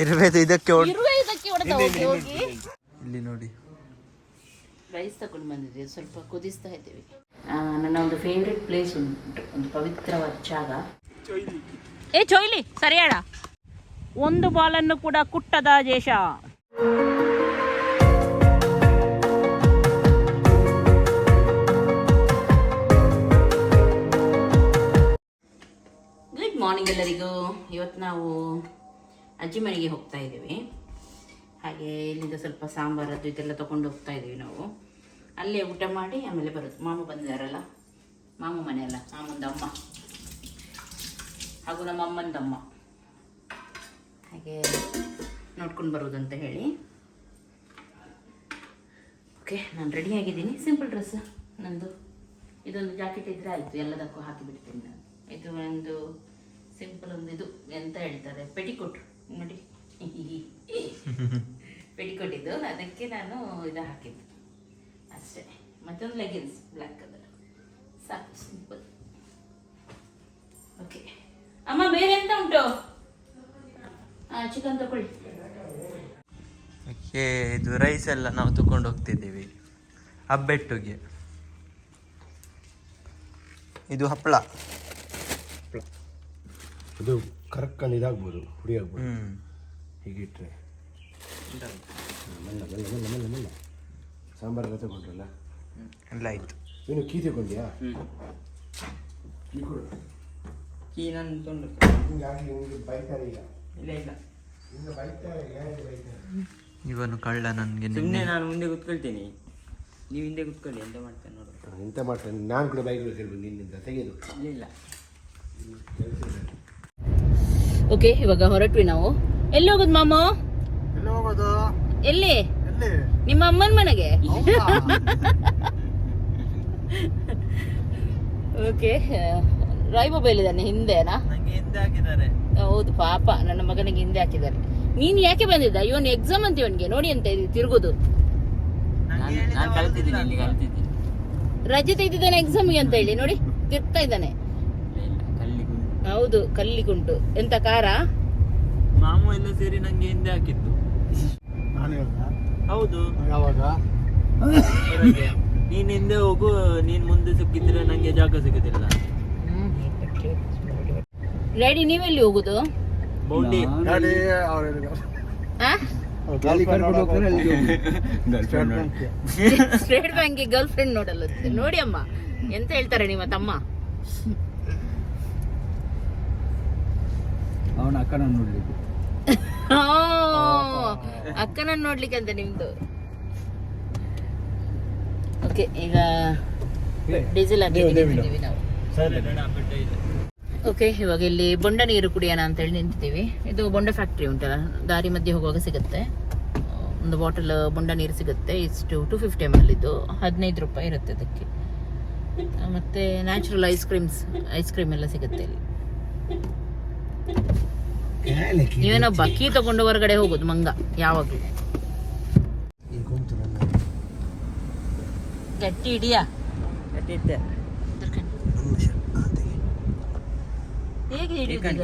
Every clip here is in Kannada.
ಇರ್ಬೇಕು ಇದಕ್ಕೆ ಹೊಡ್- ಇರುವೆ ಇದಕ್ಕೆ ಹೊಡೆದ ಹೋಗಿ ಹೋಗಿ. ಇಲ್ಲಿ ನೋಡಿ. ರೈಸ್ ತಗೊಂಡು ಬಂದಿದ್ದೀವಿ ಸ್ವಲ್ಪ ಕುದಿಸ್ತಾ ಇದ್ದೀವಿ. ನನ್ನ ಒಂದು ಫೇವ್ರೆಟ್ ಪ್ಲೇಸ್ ಉಂಟು ಒಂದು ಪವಿತ್ರವಾದ ಜಾಗ. ಏ ಚೊಯ್ಲಿ ಸರಿ ಹೇಳ ಒಂದು ಬಾಲನ್ನು ಕೂಡ ಕುಟ್ಟದ ದೇಶ ಗುಡ್ ಮಾರ್ನಿಂಗ್ ಎಲ್ಲರಿಗೂ. ಇವತ್ತು ನಾವು ಅಜ್ಜಿ ಮನೆಗೆ ಹೋಗ್ತಾ ಇದ್ದೀವಿ. ಹಾಗೆ ಇಲ್ಲಿಂದ ಸ್ವಲ್ಪ ಸಾಂಬಾರದ್ದು ಇದೆಲ್ಲ ತಗೊಂಡು ಹೋಗ್ತಾ ಇದ್ದೀವಿ ನಾವು. ಅಲ್ಲೇ ಊಟ ಮಾಡಿ ಆಮೇಲೆ ಬರೋದು. ಮಾಮ ಬಂದಿದ್ದಾರಲ್ಲ? ಮಾಮ ಮನೆ ಅಲ್ಲ, ಮಾಮಂದ ಅಮ್ಮ. ಹಾಗೂ ನಮ್ಮ ಅಮ್ಮಂದಮ್ಮ ಹಾಗೆ ನೋಡ್ಕೊಂಡು ಬರೋದಂತ ಹೇಳಿ. ಓಕೆ, ನಾನು ರೆಡಿ ಆಗಿದ್ದೀನಿ. ಸಿಂಪಲ್ ಡ್ರೆಸ್ ನಂದು. ಇದೊಂದು ಜಾಕೆಟ್ ಇದ್ದರೆ ಆಯಿತು. ಎಲ್ಲದಕ್ಕೂ ಹಾಕಿಬಿಡ್ತೀನಿ ನಾನು. ಇದು ಒಂದು ಸಿಂಪಲ್ ಒಂದು ಇದು ಎಂತ ಹೇಳ್ತಾರೆ? ಪೆಟಿಕೋಟ್ ನೋಡಿ. ಪೆಟಿಕೋಟ್ ಇದು ಅದಕ್ಕೆ ನಾನು ಇದು ಹಾಕಿದ್ದು. ಅಷ್ಟೇ. ಮತ್ತೊಂದು ಲೆಗಿನ್ಸ್ ಬ್ಲ್ಯಾಕ್ ಕಲರ್ ಸಾಕು ಸಿಂಪಲ್ ಓಕೆ ಅಮ್ಮ ಬೇರೆ ಎಂತ ಉಂಟು? ಚಿಕನ್ ತಗೊಳ್ಳಿ. ಓಕೆ ಇದು ರೈಸ್ ಎಲ್ಲ ನಾವು ತಗೊಂಡು ಹೋಗ್ತಿದ್ದೀವಿ. ಹಬ್ಬೆಟ್ಟುಗೆ. ಇದು ಹಪ್ಪಳ ಇದು ಕರಕ್ಕಲ್ಲಿ ಇದಾಗ್ಬೋದು ಹುಡಿ ಆಗ್ಬೋದು ಹೀಗೆ ಇಟ್ಟರೆ ಮಲ್ಲ ಮಲ್ಲ ಮಲ್ಲ ಮೆಲ್ಲ ಮೆಲ್ಲ. ಸಾಂಬಾರೆಲ್ಲ ತಗೊಂಡ್ರಲ್ಲ? ಎಲ್ಲ ಆಯ್ತು. ನೀನು ಕೀ ತಗೊಂಡ್ಯಾ? ಕೀ ಕೊಡು. ಕೀ ನಾನು ತೊಂಡು ಹಿಂಗೆ ಹಾಕಿ ನಿಮಗೆ ಬೈತಾರೆ ಈಗ. ಇಲ್ಲ ಇಲ್ಲ. ಹಿಂಗೆ ಬೈತಾರೆ ಯಾರಿಗೆ ಬೈತಾರೆ? ಇವನು ಕಳ್ಳ ನನಗೆ ಸುಮ್ಮನೆ ನಾನು ಮುಂದೆ ಕೂತ್ಕೊಳ್ತೀನಿ. ನೀವು ಹಿಂದೆ ಕೂತ್ಕೊಳ್ಳಿ ಎಂತ ಮಾಡ್ತೇನೆ ನೋಡು. ನಾನು ಎಂತ ಮಾಡ್ತೇನೆ? ನಾನು ಕೂಡ ಬೈಕ್ ಕೇಳ್ಬೋದು ನಿನ್ನಿಂದ ತೆಗೆದು. ಇಲ್ಲ ಇಲ್ಲ. ಓಕೆ ಇವಾಗ ಹೊರಟ್ವಿ ನಾವು. ಎಲ್ಲಿ ಹೋಗೋದು ಮಾಮ? ಎಲ್ಲಿ ಹೋಗೋದು? ಎಲ್ಲಿ? ಎಲ್ಲಿ? ನಿಮ್ಮ ಅಮ್ಮನ ಮನೆಗೆ. ಓಕೆ ರಾಯ್ ಮೊಬೈಲ್ ಇದ್ದಾನೆ ಹಿಂದೆನಾ? ನನಗೆ ಹಿಂದೆ ಹಾಕಿದ್ದಾರೆ. ಹೌದು ಪಾಪ ನನ್ನ ಮಗನಿಗೆ ಹಿಂದೆ ಹಾಕಿದ್ದಾರೆ. ನೀನ್ ಯಾಕೆ ಬಂದಿದ್ದ? ಇವನ್ ಎಕ್ಸಾಮ್ ಅಂತ ಇವನ್ಗೆ ನೋಡಿ ಅಂತ ಇದ್ ತಿರುಗುದು. ನಾನು ನಾನು ಕಲ್ತಿದ್ದೀನಿ ಇಲ್ಲಿ ಕಲ್ತಿದ್ದೀನಿ. ರಜೆ ತೆಗ್ದಿದ್ದಾನೆ ಎಕ್ಸಾಮ್ಗೆ ಅಂತ ಹೇಳಿ ನೋಡಿ ತಿರ್ತಾ ಇದ್ದಾನೆ. ಹೌದು ಕಲ್ಲಿಗುಂಟು. ಎಂತ ಕಾರ ಮಾಮು ಎಲ್ಲ ಸೇರಿ ನಂಗೆ ಹಿಂದೆ ಹಾಕಿದ್ದು. ನಾನು ಹೌದು. ಯಾವಾಗ. ನೀನ್ ಹಿಂದೆ ಹೋಗು ನೀನ್ ಮುಂದೆ ಸಿಕ್ಕಿದ್ರೆ ನಂಗೆ ಜಾಗ ಸಿಗುದಿಲ್ಲ. ಡ್ಯಾಡಿ ನೀವೆಲ್ಲಿ ಹೋಗುದು? ಬೌಂಡಿ. ಆ? ಸ್ಟೇಟ್ ಬ್ಯಾಂಕ್ ಗರ್ಲ್ ಫ್ರೆಂಡ್ ನೋಡಲ್ಲ ನೋಡಿ ಅಮ್ಮ ಎಂತ ಹೇಳ್ತಾರೆ ನಿಮ್ಮ ತಮ್ಮ? ಅವನ ಅಕ್ಕನ ನೋಡ್ಲಿಕ್ಕೆ. ಆ, ಅಕ್ಕನನ್ನ ನೋಡ್ಲಿಕ್ಕೆ ಅಂತ ನಿಮ್ದು. ಓಕೆ ಈಗ ಡೀಸೆಲ್ ಹಾಕಿದ್ದೀವಿ ನಾವು. ಓಕೆ ಇವಾಗ ಇಲ್ಲಿ ಬೊಂಡ ನೀರು ಕುಡಿಯೋಣ ಅಂತ ಹೇಳಿ ನಿಂತಿದ್ದೀವಿ. ಇದು ಬೊಂಡ ಫ್ಯಾಕ್ಟ್ರಿ ಉಂಟಲ್ಲ ದಾರಿ ಮಧ್ಯೆ ಹೋಗುವಾಗ ಸಿಗುತ್ತೆ. ಒಂದು ಬಾಟಲ್ ಬೊಂಡ ನೀರು ಸಿಗುತ್ತೆ ಇಷ್ಟು ಟು ಫಿಫ್ಟಿ ಎಂ ಎಲ್ ಇದು. ಹದಿನೈದು ರೂಪಾಯಿ ಇರುತ್ತೆ ಅದಕ್ಕೆ. ಮತ್ತೆ natural ice creams ice cream ಎಲ್ಲ ಸಿಗುತ್ತೆ ಇಲ್ಲಿ. ನೀವೇನೋ ಬಕ್ಕಿ ತಗೊಂಡು ಹೊರಗಡೆ ಹೋಗುದು ಮಂಗ ಯಾವಾಗಲೂ. ಗಟ್ಟಿ ಏಕಂಡಿ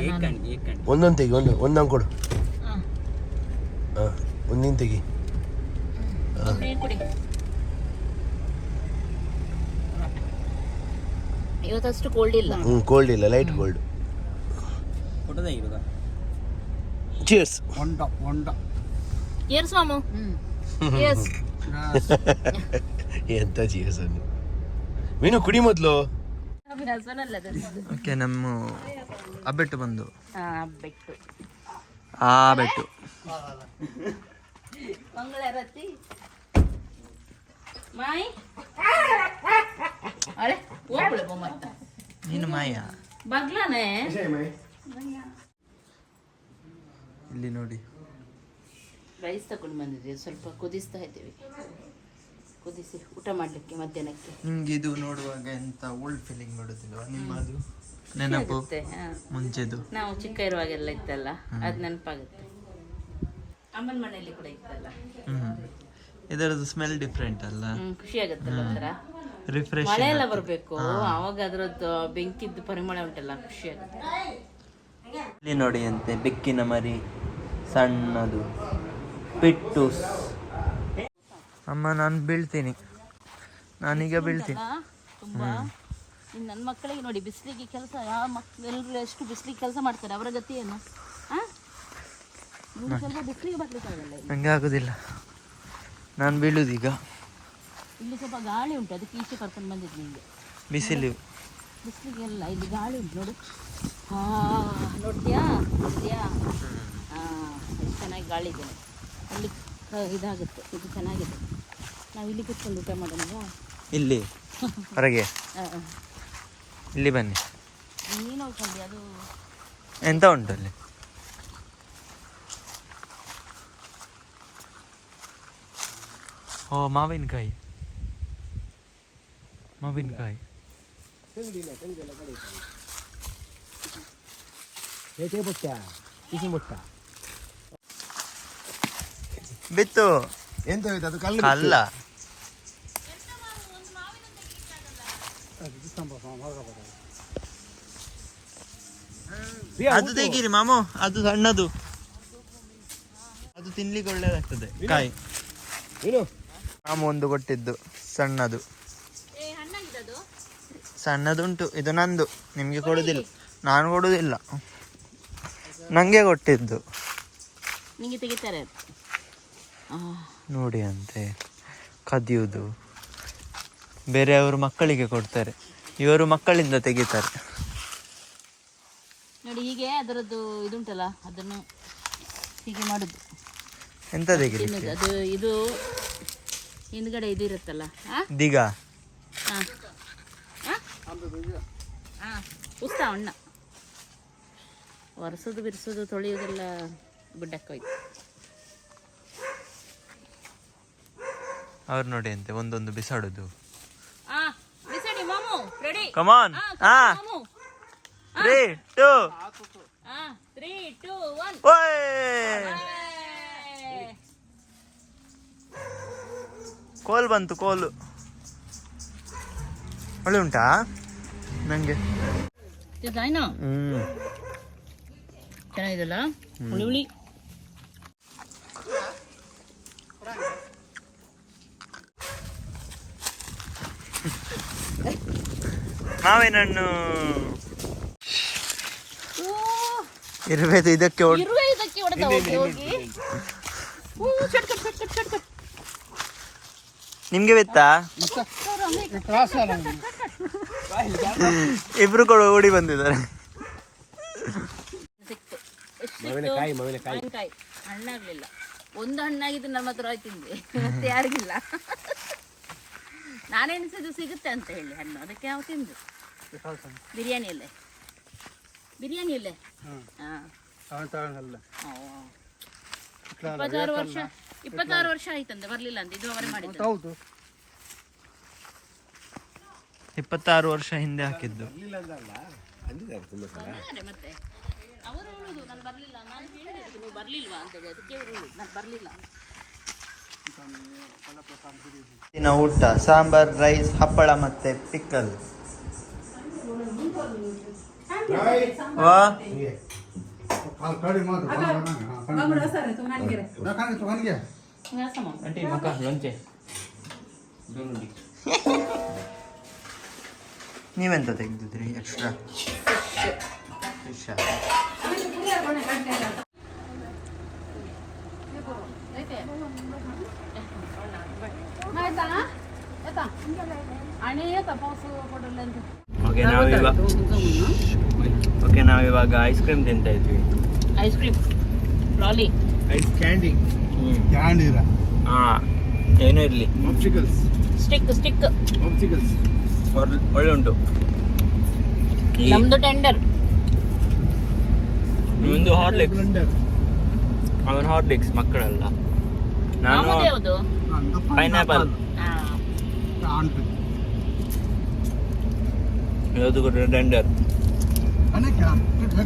ಒಂದೊಂದು ತೆಗಿ ಒಂದು ಒಂದೊಂದು ಕೊಡು. ಹಾ. ಒಂದಿನ ತೆಗಿ. ಇವತ್ತಷ್ಟು ಕೋಲ್ಡ್ ಇಲ್ಲ. ಹ್ಮ್ ಕೋಲ್ಡ್ ಇಲ್ಲ ಲೈಟ್ ಕೋಲ್ಡ್ ಚಿಯರ್ಸ್ ಹೊಂಡ ಹೊಂಡ. ಎರ್ಸ್ ಮಾಮು. ಎಸ್ ಎಂತ ಚಿಯರ್ಸ್ ಅನ್ನು. ಮೀನು ಕುಡಿ ಮೊದಲು. ಓಕೆ ನಮ್ಮ ಅಬ್ಬೆಟ್ಟು ಬಂದು. ಬೆಟ್ಟು ಆ ಬೆಟ್ಟು ಮಂಗಳಾರತಿ. ಮಾಯಿ. ಅಳೆ ನೀನು ಮಾಯ? ಬಗ್ಲಾನೆ. ಇಲ್ಲಿ ನೋಡಿ. ರೈಸ್ ತಗೊಂಡು ಬಂದಿದ್ದೀವಿ ಸ್ವಲ್ಪ ಕುದಿಸ್ತಾ ಇದ್ದೀವಿ. ಕುದಿಸಿ ಊಟ ಮಾಡಲಿಕ್ಕೆ ಮಧ್ಯಾಹ್ನಕ್ಕೆ. ನಿಮ್ಗೆ ಇದು ನೋಡುವಾಗ ಎಂತ ಓಲ್ಡ್ ಫೀಲಿಂಗ್ ಬರುದಿಲ್ವಾ ನಿಮ್ಮದು? ನೆನಪು? ಆಗುತ್ತೆ. ಮುಂಚೆದು? ನಾವು ಚಿಕ್ಕ ಇರುವಾಗೆಲ್ಲ ಇತ್ತಲ್ಲ ಅದು ನೆನಪಾಗುತ್ತೆ. ಅಮ್ಮನ ಮನೆಯಲ್ಲಿ ಕೂಡ ಇತ್ತಲ್ಲ? ಇದರದ್ದು ಸ್ಮೆಲ್ ಡಿಫ್ರೆಂಟ್ ಅಲ್ಲ? ಖುಷಿ ಆಗುತ್ತಲ್ಲ ಒಂಥರ. ರಿಫ್ರೆಶ್ ಮಳೆ ಎಲ್ಲ ಬರಬೇಕು ಅವಾಗ ಅದ್ರದ್ದು ಬೆಂಕಿದ್ದು ಪರಿಮಳ ಉಂಟಲ್ಲ ಖುಷಿ ಆಗುತ್ತೆ. ಇಲ್ಲಿ ನೋಡಿ ಅಂತೆ ಬೆಕ್ಕಿನ ಮರಿ ಸಣ್ಣದು ಪಿಟ್ಟು ಅಮ್ಮ ನಾನು ಬೀಳ್ತೀನಿ. ನಾನೀಗ ಬೀಳ್ತೀನಿ. ನನ್ನ ಮಕ್ಕಳಿಗೆ ನೋಡಿ ಬಿಸಿಲಿಗೆ ಕೆಲಸ ಯಾವ ಮಕ್ಳು ಎಲ್ಲರೂ ಎಷ್ಟು ಬಿಸಿಲಿಗೆ ಕೆಲಸ ಮಾಡ್ತಾರೆ ಅವರ ಗತಿ ಏನು ಬಿಸಿಲಿಗೆ ಬರ್ಲಿಕ್ಕಾಗಲ್ಲ ಹಂಗೆ ನಂಗೆ ಆಗೋದಿಲ್ಲ. ನಾನು ಬೀಳುದೀಗ. ಇಲ್ಲಿ ಸ್ವಲ್ಪ ಗಾಳಿ ಉಂಟು ಅದಕ್ಕೆ ಈಚೆ ಕರ್ಕೊಂಡು ಬಂದಿದ್ದು ನಿಮಗೆ ಬಿಸಿಲು. ಬಿಸಿಲಿಗೆ ಎಲ್ಲ ಇಲ್ಲಿ ಗಾಳಿ ಉಂಟು ನೋಡು. ಹಾ ನೋಡ್ತೀಯಾ? ನೋಡ್ತೀಯಾ? ಹಾಂ ಎಷ್ಟು ಚೆನ್ನಾಗಿ ಗಾಳಿ ಇದೆ. ಅಲ್ಲಿ ಇದಾಗುತ್ತೆ. ಇದು ಚೆನ್ನಾಗಿದೆ. ನಾವು ಇಲ್ಲಿ ಕೂತ್ಕೊಂಡು ಊಟ ಮಾಡೋಣ ಇಲ್ಲಿ? ಹೊರಗೆ? ಇಲ್ಲಿ ಬನ್ನಿ. ನೀನು ಹೋಗ್ಕೊಂಡಿ ಅದು? ಎಂತ ಉಂಟು ಅಲ್ಲಿ? ಓ ಮಾವಿನಕಾಯಿ. ಮಾವಿನಕಾಯಿ. ಬುಟ್ಟ ಬುಟ್ಟ. ಬಿತ್ತು. ಎಂತ ಹೋಯ್ತು? ಅದು ಕಲ್ಲು ಅಲ್ಲ ಅದು ತೆಗೀರಿ ಮಾಮು ಅದು ಸಣ್ಣದು. ಅದು ತಿನ್ಲಿಕ್ಕೆ ಒಳ್ಳೇದಾಗ್ತದೆ ಕಾಯಿ. ಮಾಮು ಒಂದು ಕೊಟ್ಟಿದ್ದು ಸಣ್ಣದು. ಸಣ್ಣದುಂಟು. ಇದು ನಂದು. ನಿಮಗೆ ಕೊಡುದಿಲ್ಲ. ನಾನು ಕೊಡುದಿಲ್ಲ. ನಂಗೆ ಕೊಟ್ಟಿದ್ದು. ತೆಗಿತಾರೆ. ನೋಡಿ ಅಂತೆ. ಕದಿಯುವುದು ಬೇರೆಯವರು ಮಕ್ಕಳಿಗೆ ಕೊಡ್ತಾರೆ. ಇವರು ಮಕ್ಕಳಿಂದ ತೆಗಿತಾರೆ. ನೋಡಿ ಹೀಗೆ ಅದರದ್ದು ಇದುಂಟಲ್ಲ ಅದನ್ನು ಹೀಗೆ ಮಾಡುದು. ಎಂತ ಅದು ಇದು ಹಿಂದ್ಗಡೆ ಇದು ಇರುತ್ತಲ್ಲ ದಿಗ. ದಿಗ ಉಸ್ತ ಅಣ್ಣ ಒರೆಸೋದು ಬಿರ್ಸೋದು ತೊಳೆಯೋದೆಲ್ಲ ಬಿಡಕ್ಕೋಯ್ತು ಅವ್ರು ನೋಡಿ ಅಂತೆ ಒಂದೊಂದು ಬಿಸಾಡೋದು. ಕಮಾನ್ ಹಾ three two three two one ಕೋಲ್ ಬಂತು ಕೋಲು ಒಳ್ಳೆ ಉಂಟಾ? ನಂಗೆ. ಹ್ಮ್. ಚೆನ್ನಾಗಿದೆಲ್ಲ ಹುಳಿ ಹುಳಿ. ಮಾವಿನ ಹಣ್ಣು ಇರ್ಬೇಕು ಇದಕ್ಕೆ ನಿಮ್ಗೆ ಅಲ್ಲ ಇಬ್ರು ಕೂಡ ಓಡಿ ಬಂದಿದ್ದಾರೆ. ಮಾವಿನಕಾಯಿ ಮಾವಿನಕಾಯಿ ಮಾವಿನಕಾಯಿ. ಹಣ್ಣಾಗ್ಲಿಲ್ಲ. ಒಂದು ಹಣ್ಣಾಗಿದ್ದು ನಮ್ಮ ಹತ್ರ ಹೋಯ್ತು ತಿಂದೆ ಮತ್ತೆ ಯಾರಿಗಿಲ್ಲ. ನಾನೆಣಿಸಿದ್ದು ಸಿಗುತ್ತೆ ಅಂತ ಹೇಳಿ ಹಣ್ಣು. ಅದಕ್ಕೆ ನಾವು ತಿಂದು ಬಿರಿಯಾನಿ ಅಲ್ಲೇ. ಬಿರಿಯಾನಿ ಅಲ್ಲೇ? ಇಪ್ಪತ್ತಾರು ವರ್ಷ ಇಪ್ಪತ್ತಾರು ವರ್ಷ ಆಯ್ತಂತೆ. ಬರ್ಲಿಲ್ಲ ಅಂತ. ಇದು ಅವರೇ ಮಾಡಿದ್ದು. ಹೌದು ಇಪ್ಪತ್ತಾರು ವರ್ಷ ಹಿಂದೆ ಹಾಕಿದ್ದು ಅಂದಿದ್ದಾರೆ ತುಂಬ ಸಲ ಅದೇ ಮತ್ತೆ ಅವರು ಹೇಳುದು ನಾನು ಬರ್ಲಿಲ್ಲ ನಾನು ಹೇಳಿದೆ ಅದಕ್ಕೆ ನೀವು ಬರ್ಲಿಲ್ವಾ ಅಂತ ಹೇಳಿ ಅದಕ್ಕೆ ಅವರು ವರ್ಷ ಹಿಂದೆ ಹಾಕಿದ್ದು. ದಿನ ಊಟ ಸಾಂಬಾರ್ ರೈಸ್ ಹಪ್ಪಳ ಮತ್ತೆ ಪಿಕ್ಕಲ್ ವಾ? ಲಂಚೆ ಡೋಲ್ ಡಿ ವ್ಯಾಸಮ ಆಂಟಿ ಮಕ್ಕ ಲಂಚೆ ನೀವೆಂತ ತೆಗೆದಿದ್ರಿ ಎಕ್ಸ್ಟ್ರಾ ಓಕೆ ನಾವಿವಾಗ ಓಕೆ ನಾವಿವಾಗ ಐಸ್ ಕ್ರೀಮ್ ತಿಂತಾ ಇದ್ವಿ. Ice cream lolly ice candy candy ಹಾಂ ಏನೋ ಇರಲಿ. ಆಪ್ಟಿಕಲ್ಸ್ ಸ್ಟಿಕ್ ಸ್ಟಿಕ್ ಆಪ್ಟಿಕಲ್ಸ್ ಒಳ್ಳೆ ಉಂಟು ಈ ನಮ್ದು ಟೆಂಡರ್ ಒಂದು ಹಾರ್ಲಿಕ್ಸ್ ಬ್ಲೆಂಡರ್ ಅವನ್ ಹಾರ್ಲಿಕ್ಸ್ ಮಕ್ಕಳಲ್ಲ ನಾನು ನಮ್ಮದು ಯಾವುದು ಪೈನಾಪಲ್ ಯಾವುದು ಕೂಡ ಡೆಂಡರ್